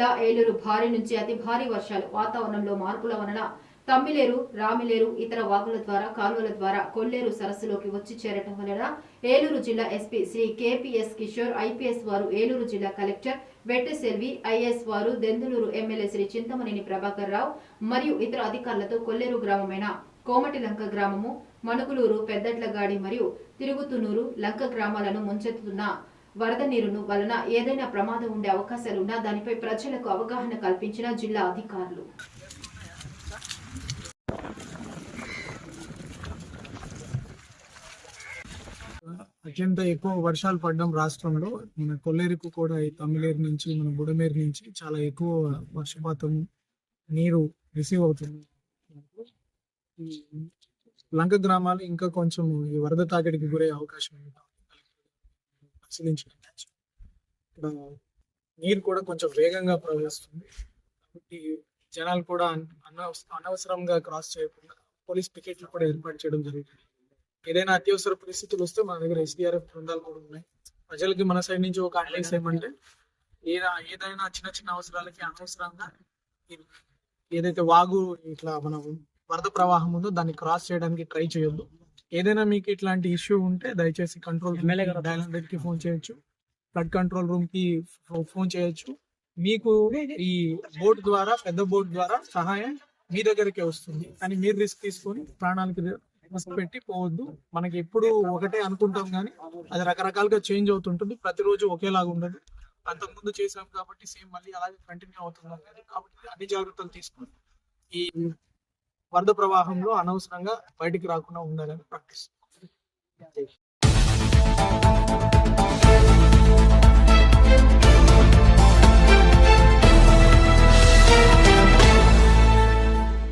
జిల్లా ఏలూరు భారీ నుంచి అతి భారీ వర్షాలు వాతావరణంలో మార్పుల వలన తమ్మిలేరు రామిలేరు ఇతర వాగుల ద్వారా కాలువల ద్వారా కొల్లేరు సరస్సులోకి వచ్చి చేరటం వలన ఏలూరు జిల్లా SP Shri KPS Kishore IPS వారు ఏలూరు జిల్లా కలెక్టర్ వెట్టెసెల్వి ఐఎస్ వారు దెందులూరు ఎమ్మెల్యే శ్రీ చింతమనేని ప్రభాకర్ రావు మరియు ఇతర అధికారులతో కొల్లేరు గ్రామమైన కోమటి లంక గ్రామము మణుగులూరు పెద్దట్లగాడి మరియు తిరుగుతునూరు లంక గ్రామాలను ముంచెత్తుతున్న వరద నీరును వలన ఏదైనా ప్రమాదం ఉండే అవకాశాలున్నా దానిపై ప్రజలకు అవగాహన కల్పించిన జిల్లా అధికారులు. అత్యంత ఎక్కువ వర్షాలు పడడం రాష్ట్రంలో మన కొల్లేరుకు కూడా ఈ తమిళేరు నుంచి మన బుడమేరు నుంచి చాలా ఎక్కువ వర్షపాతం నీరు రిసీవ్ అవుతుంది. లంక గ్రామాలు ఇంకా కొంచెం ఈ వరద తాకిడికి గురే అవకాశం ఉంది. పరిశీలించడం ఇక్కడ నీరు కూడా కొంచెం వేగంగా ప్రవహిస్తుంది. కాబట్టి జనాలు కూడా అనవసరంగా క్రాస్ చేయకుండా పోలీస్ పికెట్లు కూడా ఏర్పాటు చేయడం జరుగుతుంది. ఏదైనా అత్యవసర పరిస్థితులు వస్తే మన దగ్గర ఎస్డిఆర్ఎఫ్ బృందాలు కూడా ఉన్నాయి. ప్రజలకి మన సైడ్ నుంచి ఒక అడ్వైస్ ఏమంటే ఏదైనా ఏదైనా చిన్న చిన్న అవసరాలకి అనవసరంగా ఏదైతే వాగు ఇట్లా మనం వరద ప్రవాహం ఉందో దాన్ని క్రాస్ చేయడానికి ట్రై చేయొద్దు. ఏదైనా మీకు ఇట్లాంటి ఇష్యూ ఉంటే దయచేసి కంట్రోల్ డైల్ హండ్రెడ్కి ఫోన్ చేయొచ్చు. ఫ్లడ్ కంట్రోల్ రూమ్కి ఫోన్ చేయొచ్చు. మీకు ఈ బోట్ ద్వారా పెద్ద బోట్ ద్వారా సహాయం మీ దగ్గరికే వస్తుంది. కానీ మీరు రిస్క్ తీసుకొని ప్రాణాలకి రిస్క్ పెట్టి పోవద్దు. మనకి ఎప్పుడు ఒకటే అనుకుంటాం కానీ అది రకరకాలుగా చేంజ్ అవుతుంటుంది. ప్రతిరోజు ఒకేలాగా ఉండదు. అంతకుముందు చేసాం కాబట్టి సేమ్ మళ్ళీ అలాగే కంటిన్యూ అవుతుంది కాబట్టి అన్ని జాగ్రత్తలు తీసుకొని ఈ వరద ప్రవాహంలో అనవసరంగా బయటికి రాకుండా ఉండాలని ప్రాక్టీస్